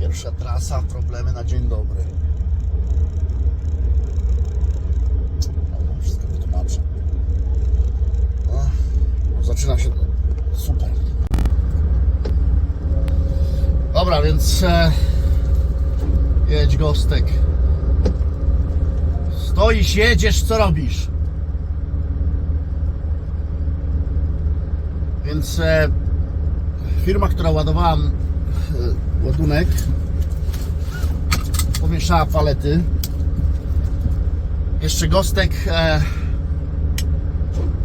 Pierwsza trasa, problemy na dzień dobry. Wszystko wytłumaczę. O, zaczyna się super. Dobra, więc e, jedź Gostek. Stoisz, jedziesz, co robisz? Więc e, firma, która ładowała ładunek, pomieszała palety. Jeszcze Gostek e,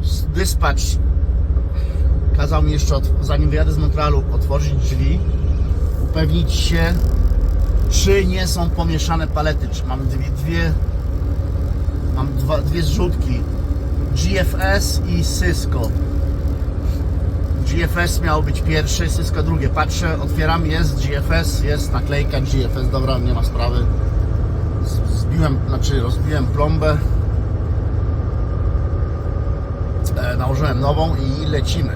z dispatch kazał mi jeszcze, zanim wyjadę z Montrealu, otworzyć drzwi, upewnić się, czy nie są pomieszane palety, czy mam dwie, dwie mam dwa, dwie zrzutki. GFS i Cisco GFS miał być pierwszy, Cisco drugie. Patrzę, otwieram, jest GFS, jest naklejka GFS, dobra, nie ma sprawy. Zbiłem, znaczy rozbiłem plombę. E, nałożyłem nową i lecimy.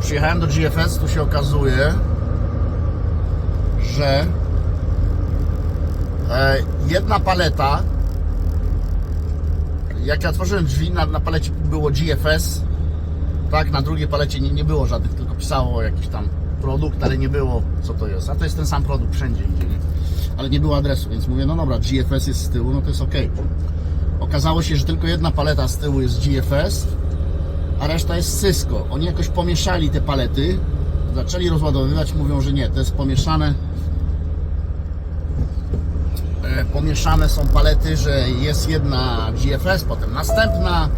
Przyjechałem do GFS, tu się okazuje że e, jedna paleta jak ja otworzyłem drzwi, na, na palecie było GFS, tak, na drugiej palecie nie, nie było żadnych, tylko pisało jakiś tam produkt, ale nie było co to jest. A to jest ten sam produkt wszędzie idzie, nie? Ale nie było adresu, więc mówię, no dobra, GFS jest z tyłu, no to jest ok. Okazało się, że tylko jedna paleta z tyłu jest GFS, a reszta jest Cisco. Oni jakoś pomieszali te palety, zaczęli rozładowywać, mówią, że nie, to jest pomieszane e, pomieszane są palety, że jest jedna GFS, potem następna,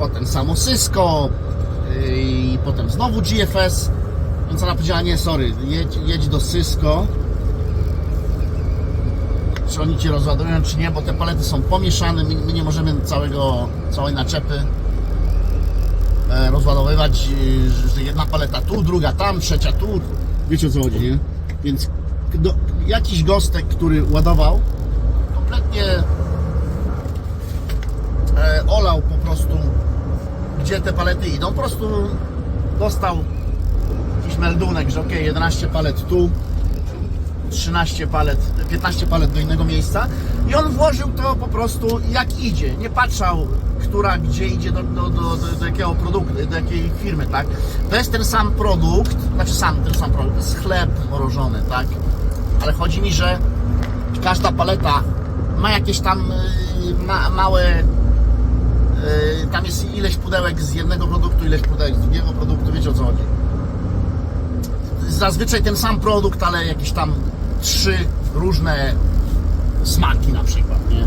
potem samo Cisco e, i potem znowu GFS. Więc ona powiedziała, nie, sorry, jedź, jedź do Cisco. Czy oni Cię rozładują, czy nie, bo te palety są pomieszane, my, my nie możemy całego, całej naczepy e, rozładowywać, że- że jedna paleta tu, druga tam, trzecia tu. Wiecie o co chodzi, nie? Więc do, jakiś gostek, który ładował, kompletnie e, olał po prostu, gdzie te palety idą. Po prostu dostał jakiś meldunek, że ok, 11 palet tu, 13 palet, 15 palet do innego miejsca i on włożył to po prostu jak idzie. Nie patrzał, która gdzie idzie do, do, do, do, jakiego produktu, do jakiej firmy, tak? To jest ten sam produkt, znaczy sam ten sam produkt, to jest chleb mrożony, tak? Ale chodzi mi, że każda paleta ma jakieś tam y, ma, małe tam jest ileś pudełek z jednego produktu, ileś pudełek z drugiego produktu, wiecie o co chodzi zazwyczaj ten sam produkt, ale jakieś tam trzy różne smaki na przykład, nie?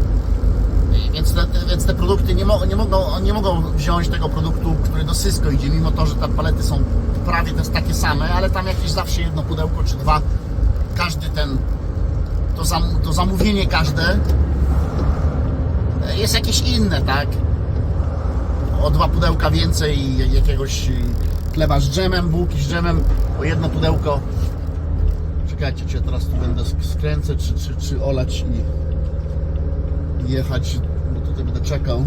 I Więc te, więc te produkty nie, mo, nie, mogą, nie mogą wziąć tego produktu, który do Cisco idzie, mimo to, że te palety są prawie te takie same, ale tam jakieś zawsze jedno pudełko czy dwa, każdy ten, to, zam, to zamówienie każde jest jakieś inne, tak? O dwa pudełka więcej jakiegoś chleba z dżemem, bułki z dżemem, o jedno pudełko. Czekajcie, czy ja teraz tu będę sk- skręcę, czy, czy, czy olać i jechać, bo tutaj będę czekał.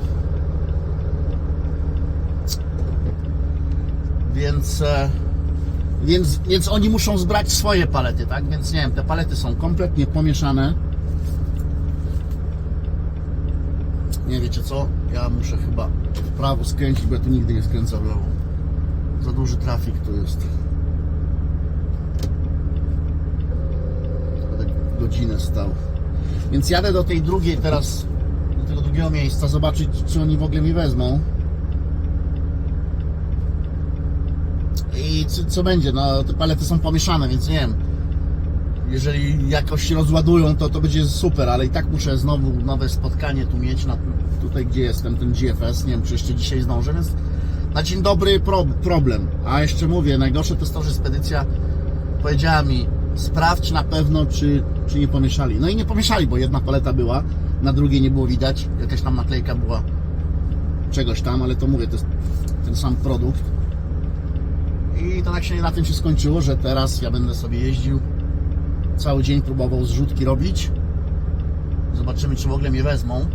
Więc, e, więc, więc oni muszą zbrać swoje palety, tak? Więc nie wiem, te palety są kompletnie pomieszane. Nie wiecie co? Ja muszę chyba prawo skręcić, bo ja tu nigdy nie skręcam w lewo. Za duży trafik tu jest. Będę godzinę stał. Więc jadę do tej drugiej teraz, do tego drugiego miejsca, zobaczyć czy oni w ogóle mi wezmą. I co, co będzie? No te palety są pomieszane, więc nie wiem. Jeżeli jakoś się rozładują, to to będzie super, ale i tak muszę znowu nowe spotkanie tu mieć, na, tutaj gdzie jestem, ten GFS, nie wiem czy jeszcze dzisiaj zdążę, więc na dzień dobry pro, problem. A jeszcze mówię, najgorsze to jest to, że spedycja powiedziała mi, sprawdź na pewno, czy, czy nie pomieszali. No i nie pomieszali, bo jedna paleta była, na drugiej nie było widać, jakaś tam naklejka była czegoś tam, ale to mówię, to jest ten sam produkt. I to tak się na tym się skończyło, że teraz ja będę sobie jeździł Cały dzień próbował zrzutki robić. Zobaczymy, czy w ogóle mnie wezmą.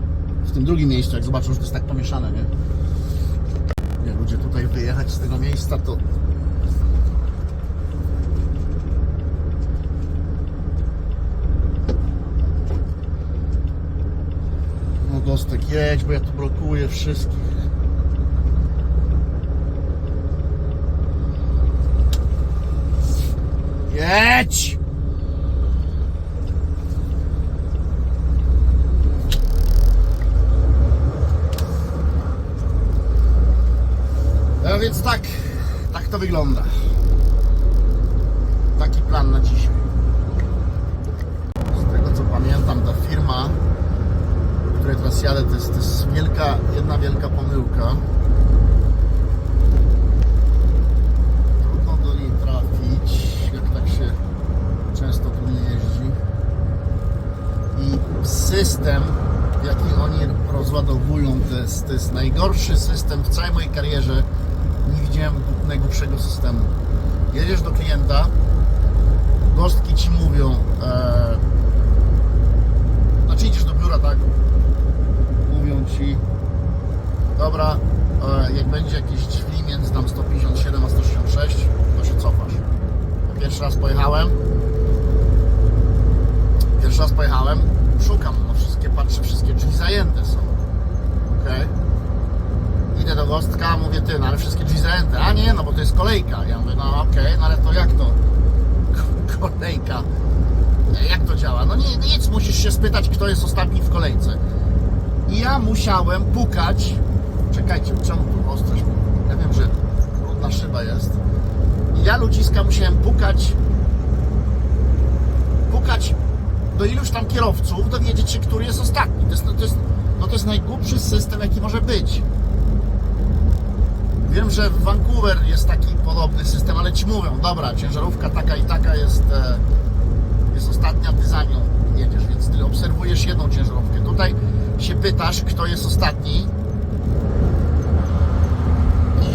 W tym drugim miejscu, jak zobaczą, że to jest tak pomieszane, nie? Nie, ludzie, tutaj wyjechać z tego miejsca to... No Gostek, jedź, bo ja tu blokuję wszystkich. Jedź! No więc tak, tak to wygląda. Taki plan na dzisiaj. Z tego co pamiętam, ta firma, do której teraz jadę, to jest, to jest wielka, jedna wielka pomyłka. Trudno do niej trafić, jak tak się często tu nie jeździ. I system, w jaki oni rozładowują, to jest, to jest najgorszy system w całej mojej karierze. Nie widziałem najgorszego systemu. Jedziesz do klienta, gostki ci mówią, e, znaczy idziesz do biura, tak? Mówią ci, dobra, e, jak będzie jakieś drzwi między tam 157 a 166, to się cofasz. Pierwszy raz pojechałem, pierwszy raz pojechałem, szukam, no wszystkie, patrzę, wszystkie drzwi zajęte są. Okej. Idę do gostka, mówię ty, no ale wszystkie drzwi zajęte. A nie, no bo to jest kolejka. Ja mówię, no okej, no ale to jak to? Ko- Kolejka. Jak to działa? No nie, nic, musisz się spytać, kto jest ostatni w kolejce. I ja musiałem pukać. Czekajcie, czemu tu ostrość? Ja wiem, że brudna szyba jest. I ja ludziska musiałem pukać. Pukać do iluś tam kierowców, dowiedzieć się, który jest ostatni. To jest, to jest, no to jest najgłupszy system, jaki może być. Że w Vancouver jest taki podobny system, ale ci mówią, dobra, ciężarówka taka i taka jest, e, jest ostatnia, ty za nią jedziesz, więc ty obserwujesz jedną ciężarówkę. Tutaj się pytasz, kto jest ostatni.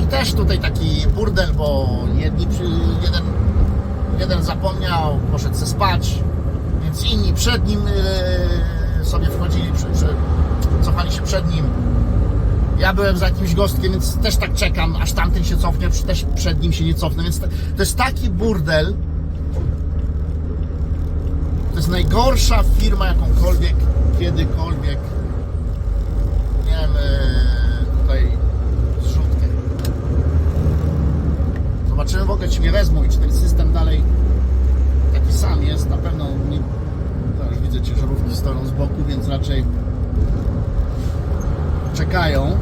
I też tutaj taki burdel, bo jedni, jeden, jeden zapomniał, poszedł se spać, więc inni przed nim e, sobie wchodzili, przy, przy, cofali się przed nim. Ja byłem za jakimś gostkiem, więc też tak czekam, aż tamten się cofnie, też przed nim się nie cofnę, więc to, to jest taki burdel. To jest najgorsza firma jakąkolwiek, kiedykolwiek, nie wiem, e, tutaj zrzutkę. Zobaczymy w ogóle, czy mnie wezmą i czy ten system dalej taki sam jest. Na pewno nie, no już widzę, ciężarówki stoją z boku, więc raczej czekają.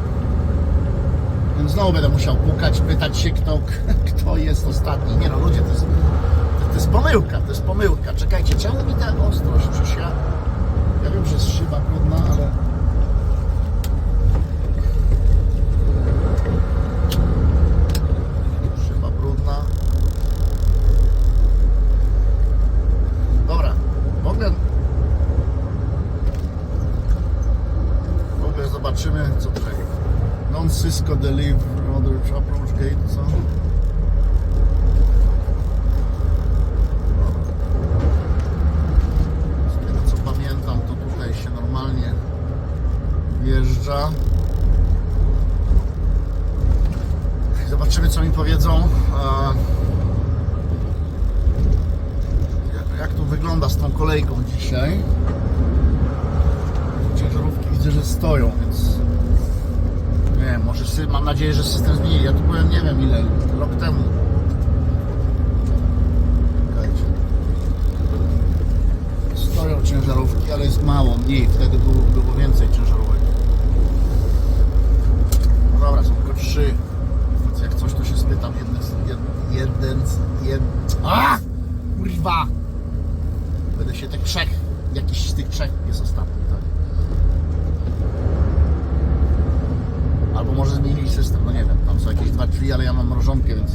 Więc znowu będę musiał pukać, pytać się, kto, kto jest ostatni. Nie no, ludzie, to jest, to, to jest pomyłka, to jest pomyłka. Czekajcie, czemu mi ta ostrość? Przecież ja, ja wiem, że jest szyba brudna, ale... Szyba brudna. Dobra, w ogóle W ogóle zobaczymy, co tutaj. Non-Cisco Deliver Other Approach Gate, co? Z tego co pamiętam, to tutaj się normalnie wjeżdża. Zobaczymy, co mi powiedzą. E, jak- Jak tu wygląda z tą kolejką dzisiaj? ciężarówki widzę, że stoją, więc nie wiem, może sy- mam nadzieję, że system zmieni. Ja tu byłem nie wiem ile, rok temu. Czekajcie. Stoją ciężarówki, ale jest mało, mniej. Wtedy było, było więcej ciężarówek. No dobra, są tylko trzy. Więc jak coś, to się spytam jeden z... Jed, jeden z... Jed... A! Kurwa! Będę się tych trzech, jakiś z tych trzech jest ostatni, tak? Albo może zmienili system, no nie wiem. Tam są jakieś dwa drzwi, ale ja mam mrożonkę, więc.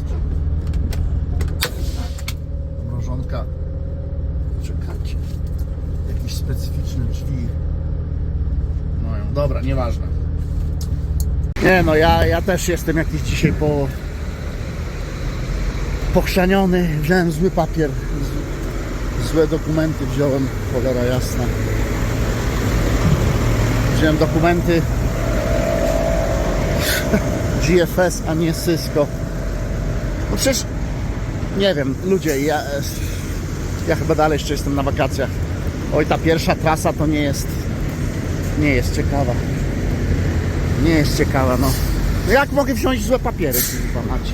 Mrożonka. Czekajcie. Jakieś specyficzne drzwi. No dobra, nieważne. Nie no, ja, ja też jestem jakiś dzisiaj po. Pochrzaniony. Wziąłem zły papier. Złe dokumenty wziąłem, cholera jasna. Wziąłem dokumenty GFS, a nie Cisco. No przecież, nie wiem, ludzie, ja, ja chyba dalej jeszcze jestem na wakacjach. Oj, ta pierwsza trasa to nie jest, nie jest ciekawa. Nie jest ciekawa, no. Jak mogę wziąć złe papiery, kurwa macie?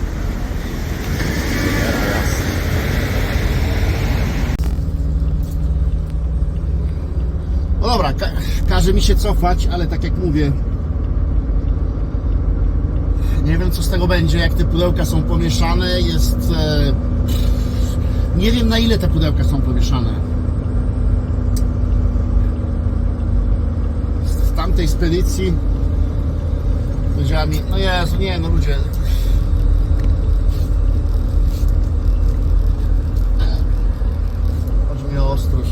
No dobra, ka każe mi się cofać, ale tak jak mówię, nie wiem co z tego będzie, jak te pudełka są pomieszane, jest... E, nie wiem na ile te pudełka są pomieszane. W tamtej spedycji powiedziała mi, no Jezu, nie no ludzie, chodzi mi o ostrość.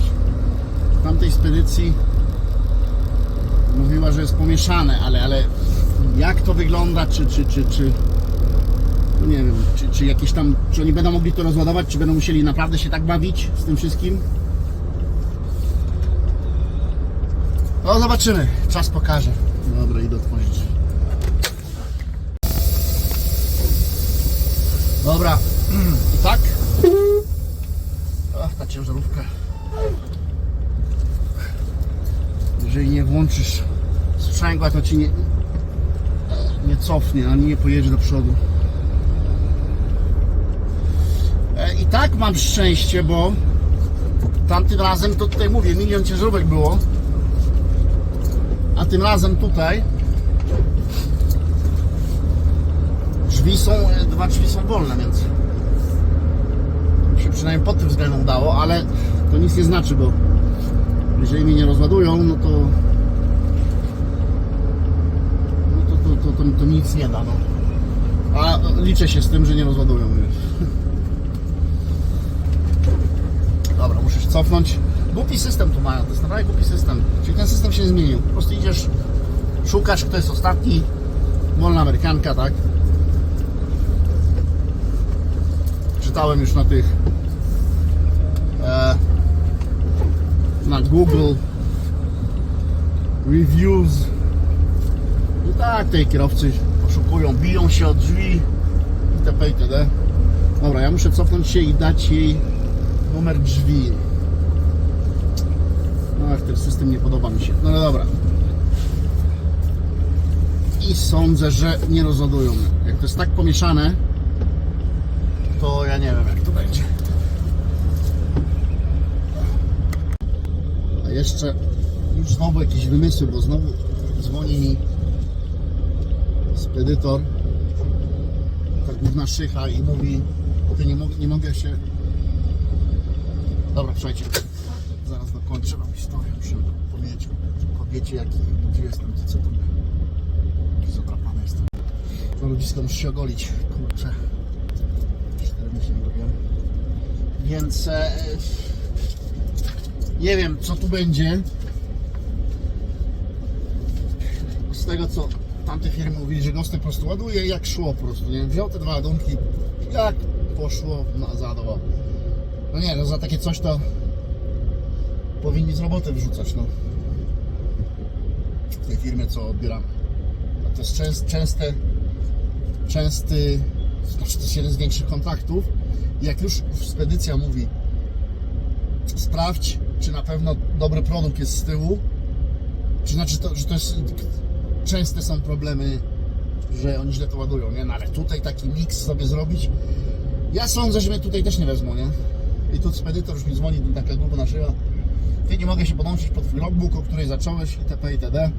W tamtej spedycji mówiła, że jest pomieszane, ale, ale jak to wygląda, czy, czy, czy, czy no nie wiem, czy, czy jakieś tam, czy oni będą mogli to rozładować, czy będą musieli naprawdę się tak bawić z tym wszystkim? No zobaczymy, czas pokaże. Dobra, idę otworzyć drzwi. Dobra, i tak? Ach, ta ciężarówka. Jeżeli nie włączysz sprzęgła, to ci nie, nie cofnie, ani nie pojedzie do przodu. E, I tak mam szczęście, bo tamtym razem to tutaj mówię, milion ciężarówek było. A tym razem tutaj drzwi są, e, dwa drzwi są wolne, więc mi się przynajmniej pod tym względem udało, ale to nic nie znaczy, bo jeżeli mnie nie rozładują, no to no to, to, to, to, to nic nie da, no. A liczę się z tym, że nie rozładują mnie. Dobra, muszę się cofnąć. Głupi system tu mają, to jest naprawdę głupi system. Czyli ten system się zmienił. Po prostu idziesz, szukasz, kto jest ostatni. Wolna Amerykanka, tak? Czytałem już na tych e, na Google reviews i tak tej kierowcy poszukują, biją się od drzwi itp. itd. Dobra, ja muszę cofnąć się i dać jej numer drzwi. Ach, ten system nie podoba mi się. No ale dobra. I sądzę, że nie rozładują. Jak to jest tak pomieszane, to ja nie wiem jak to będzie. A jeszcze już znowu jakieś wymysły, bo znowu dzwoni mi spedytor, ta główna szycha i mówi, ty nie, mogę, nie mogę się... Dobra, słuchajcie, zaraz dokończę wam historię, muszę powiedzieć kobiecie, jaki, gdzie jestem, to co tam, jaki zadrapany jestem. To ludziska muszę się ogolić, kurczę. 4 miesiące robiłem. Więc e, nie wiem, co tu będzie. Z tego, co tamte firmy mówili, że Gostek po prostu ładuje, jak szło po prostu, nie? Wziął te dwa ładunki, jak poszło, no, załadował. No nie, no za takie coś to powinni z roboty wrzucać, no. Tej firmie, co odbieramy. A to jest częst, częste, częsty, to jest jeden z większych kontaktów. Jak już spedycja mówi, sprawdź, czy na pewno dobry produkt jest z tyłu, czy znaczy, to, że to jest, częste są problemy, że oni źle to ładują, nie? No ale tutaj taki miks sobie zrobić, ja sądzę, że mnie tutaj też nie wezmą, nie? I tu spedytor już mi dzwoni, taka grupa na szyja. Ty nie mogę się podłączyć pod twój logbook, o której zacząłeś, itp. itd.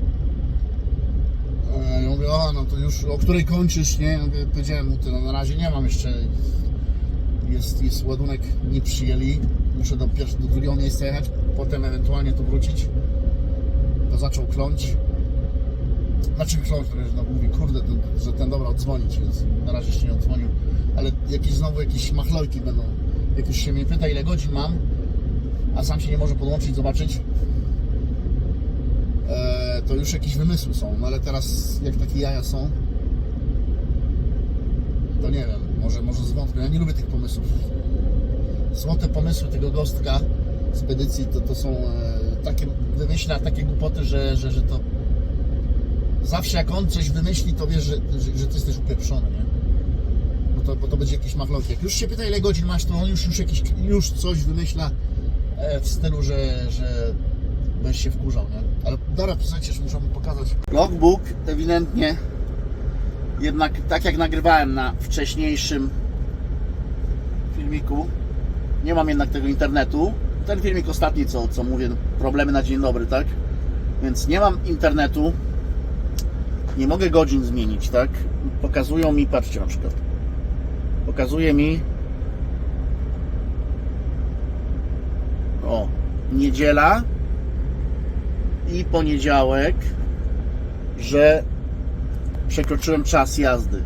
Ja mówię, o, no to już, o której kończysz, nie? Ja mówię, powiedziałem mu, ty, no na razie nie mam jeszcze, jest, jest ładunek, nie przyjęli, muszę do, do drugiego miejsca jechać, potem ewentualnie tu wrócić. To zaczął kląć. Znaczy kląć, no mówi, kurde, ten, że ten dobra odzwonić, więc na razie jeszcze nie odzwonił. Ale jakieś znowu jakieś machlojki będą. Jak już się mnie pyta, ile godzin mam, a sam się nie może podłączyć, zobaczyć, e, to już jakieś wymysły są. No ale teraz, jak takie jaja są, to nie wiem, może, może zwątpię. Ja nie lubię tych pomysłów. Złote pomysły tego gostka spedycji to, to są e, takie, wymyśla takie głupoty, że, że, że to zawsze jak on coś wymyśli, to wiesz, że, że, że ty jesteś upieprzony, nie? Bo to, bo to będzie jakieś machlojki. Jak już się pyta, ile godzin masz, to on już, już, jakiś, już coś wymyśla e, w stylu, że, że będziesz się wkurzał, nie? Ale dobra, słuchajcie, że muszę mu pokazać. Logbook ewidentnie jednak tak jak nagrywałem na wcześniejszym filmiku, nie mam jednak tego internetu. Ten filmik ostatni, co, co mówię, problemy na dzień dobry, tak? Więc nie mam internetu, nie mogę godzin zmienić, tak? Pokazują mi, patrzcie na przykład, pokazuje mi o, niedziela i poniedziałek, że przekroczyłem czas jazdy,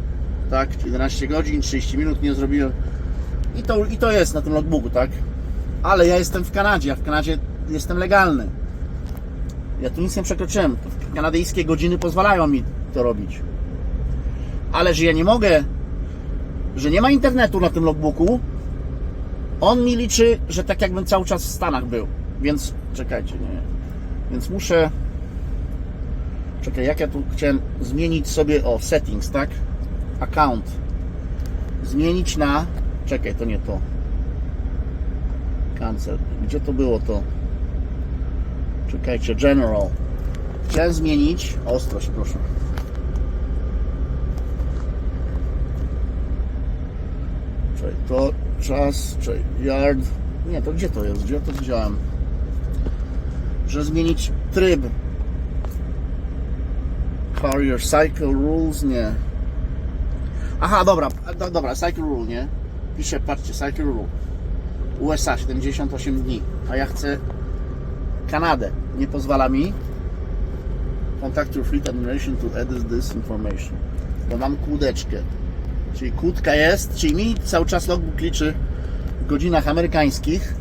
tak? 11 godzin, 30 minut nie zrobiłem i to, i to jest na tym logbooku, tak? Ale ja jestem w Kanadzie, a w Kanadzie jestem legalny. Ja tu nic nie przekroczyłem. Kanadyjskie godziny pozwalają mi to robić. Ale że ja nie mogę, że nie ma internetu na tym logbooku, on mi liczy, że tak jakbym cały czas w Stanach był. Więc czekajcie, nie. Więc muszę. Czekaj, jak ja tu chciałem zmienić sobie o settings, tak? Account. Zmienić na. Czekaj, to nie to. Cancel. Gdzie to było to? Czekajcie, general. Chciałem zmienić. Ostrość, proszę. Czekaj, to czas, czekaj, yard. Nie, to gdzie to jest? Gdzie to widziałem? Że zmienić tryb. Carrier Cycle Rules, nie. Aha, dobra, do, dobra, Cycle Rule, nie? Piszę, patrzcie, Cycle Rule. USA 78 dni, a ja chcę Kanadę. Nie pozwala mi. Contact your fleet administration to edit this information. Bo mam kłódeczkę. Czyli kłódka jest, czyli mi cały czas logbook liczy w godzinach amerykańskich.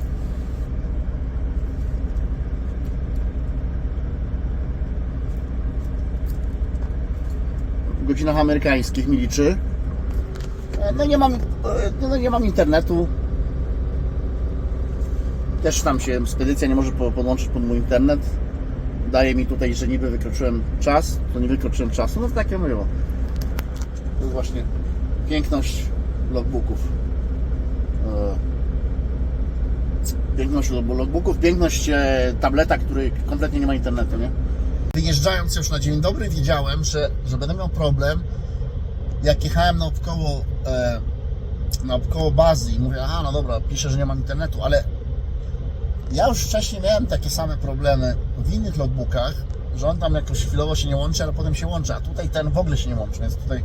Godzinach amerykańskich mi liczy. E, No nie mam, e, no nie mam internetu. Też tam się spedycja nie może po- podłączyć pod mój internet. Daje mi tutaj, że niby wykroczyłem czas, to nie wykroczyłem czasu. No takie mówiło. To jest właśnie piękność logbooków. E, Piękność log- logbooków, piękność tableta, który kompletnie nie ma internetu, nie? Wyjeżdżając już na dzień dobry wiedziałem, że, że będę miał problem. Jak jechałem naokoło, e, naokoło bazy i mówię, aha, no dobra, piszę, że nie mam internetu, ale ja już wcześniej miałem takie same problemy w innych logbookach, że on tam jakoś chwilowo się nie łączy, ale potem się łączy, a tutaj ten w ogóle się nie łączy, więc tutaj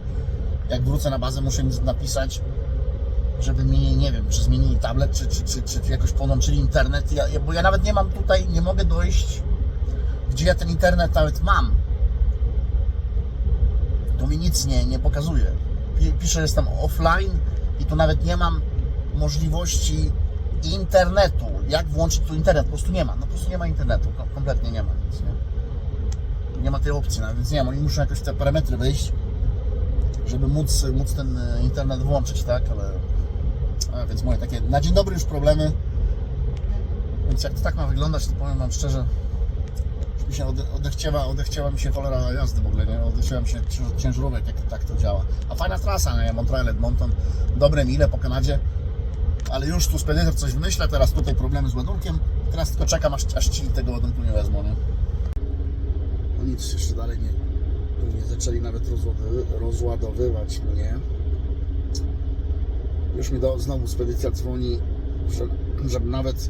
jak wrócę na bazę muszę napisać, żeby mi, nie wiem, czy zmienili tablet, czy, czy, czy, czy jakoś podłączyli internet, ja- bo ja nawet nie mam tutaj, nie mogę dojść, gdzie ja ten internet nawet mam. To mi nic nie, nie pokazuje. Pi- Piszę, że jestem offline i tu nawet nie mam możliwości internetu. Jak włączyć tu internet? Po prostu nie ma. No po prostu nie ma internetu. Kom- Kompletnie nie ma nic. Nie, nie ma tej opcji, no, więc nie wiem, oni muszą jakoś te parametry wejść, żeby móc, móc ten e, internet włączyć, tak? Ale a, więc moje takie na dzień dobry już problemy. Więc jak to tak ma wyglądać, to powiem Wam szczerze, mi się ode, odechciewa mi się cholera jazdy w ogóle, nie? Odechciewa mi się cięż- ciężarówek, jak tak to działa. A fajna trasa, nie? Montreal, Edmonton, dobre mile po Kanadzie, ale już tu spedytor coś wymyśla, teraz tutaj problemy z ładunkiem, teraz tylko czekam, aż, aż ci tego ładunku nie wezmą, nie? No nic, jeszcze dalej nie, nie zaczęli nawet rozładowy, rozładowywać mnie. Już mi do, znowu spedycja dzwoni, że, żeby nawet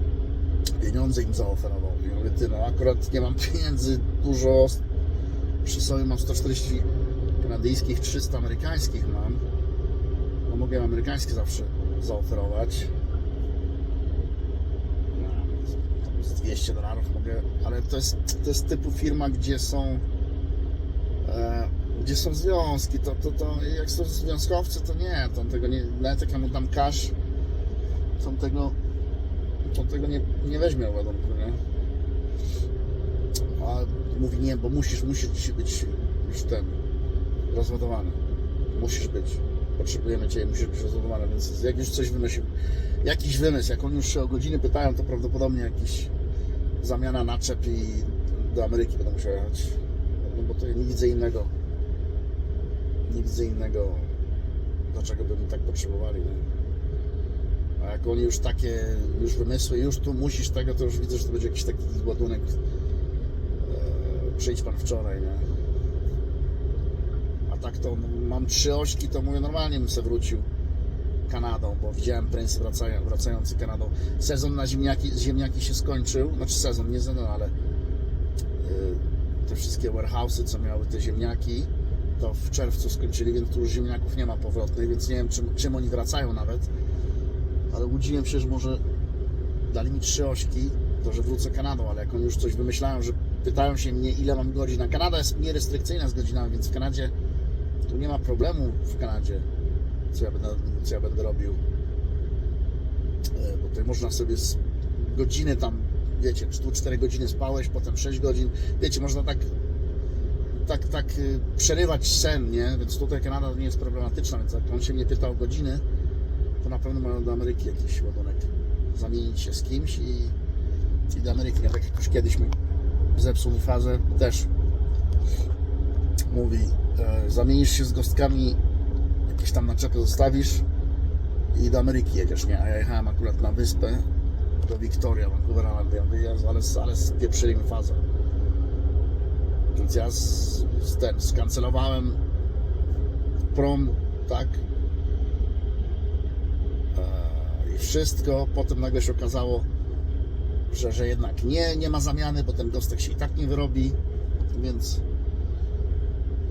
pieniądze im zaoferował. Mówię, ty, no akurat nie mam pieniędzy dużo. Przy sobie mam 140 kanadyjskich, 300 amerykańskich mam. No mogę amerykańskie zawsze zaoferować. No, tam z 200 dolarów mogę, ale to jest, to jest typu firma, gdzie są e, gdzie są związki, to, to, to jak są związkowcy, to nie, tam tego nie, nawet jak ja mu dam cash, to tego to tego nie, nie weźmie ładunku, nie? A mówi nie, bo musisz, musisz być już ten rozładowany. Musisz być. Potrzebujemy Cię, musisz być rozładowany, więc jak już coś wymyślił, jakiś wymysł, jak oni już się o godziny pytają, to prawdopodobnie jakiś zamiana naczep i do Ameryki będą musiał jechać. No bo to ja nie widzę innego, nie widzę innego, dlaczego by mi tak potrzebowali? A jak oni już takie już wymysły, już tu musisz tego, to już widzę, że to będzie jakiś taki ładunek przyjdź pan wczoraj, nie? A tak to mam trzy ośki, to mówię, normalnie bym se wrócił Kanadą, bo widziałem prensy wracają, wracający Kanadą. Sezon na ziemniaki, ziemniaki się skończył, znaczy sezon, nie sezon, ale yy, te wszystkie warehouse'y, co miały te ziemniaki, to w czerwcu skończyli, więc tu już ziemniaków nie ma powrotnych, więc nie wiem, czym, czym oni wracają nawet. Ale łudziłem się, że może dali mi trzy ośki, to że wrócę Kanadą, ale jak oni już coś wymyślają, że pytają się mnie, ile mam godzin. A Kanada jest nierestrykcyjna z godzinami, więc w Kanadzie tu nie ma problemu w Kanadzie, co ja będę, co ja będę robił. E, Bo tutaj można sobie z godziny tam, wiecie, tu 4 godziny spałeś, potem 6 godzin. Wiecie, można tak tak, tak y, przerywać sen, nie? Więc tutaj Kanada nie jest problematyczna, więc jak on się mnie pytał o godziny, to na pewno mają do Ameryki jakiś ładunek. Zamienić się z kimś i, i do Ameryki. Tak jak już kiedyś mi zepsuł mi fazę, też mówi, e, zamienisz się z gostkami, jakieś tam naczepy zostawisz i do Ameryki jedziesz, nie? A ja jechałem akurat na wyspę do Victoria, Vancouver Island, ja mówię, Jezu, ale, ale spieprzyli mi fazę. Więc ja z, z ten, skancelowałem prom, tak. E, I wszystko. Potem nagle się okazało, że, że jednak nie, nie ma zamiany, bo ten gostek się i tak nie wyrobi. Więc,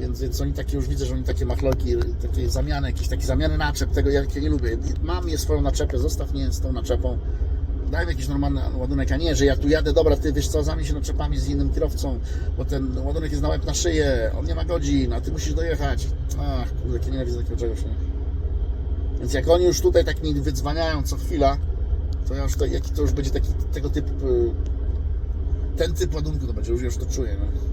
więc, więc oni takie już widzę, że oni takie machlojki, takie zamiany, jakieś takie zamiany naczep, tego ja, ja nie lubię. Mam je swoją naczepę, zostaw mnie z tą naczepą daj mi jakiś normalny ładunek, a nie, że ja tu jadę, dobra, ty wiesz co, zamień się naczepami z innym kierowcą, bo ten ładunek jest na łeb na szyję, on nie ma godzin, a ty musisz dojechać. Ach, kurde, ja nienawidzę takiego czegoś, nie? Więc jak oni już tutaj tak mi wydzwaniają co chwila, to ja już to, jaki to już będzie taki, tego typu, y, ten typ ładunku to będzie, już, już to czuję, no.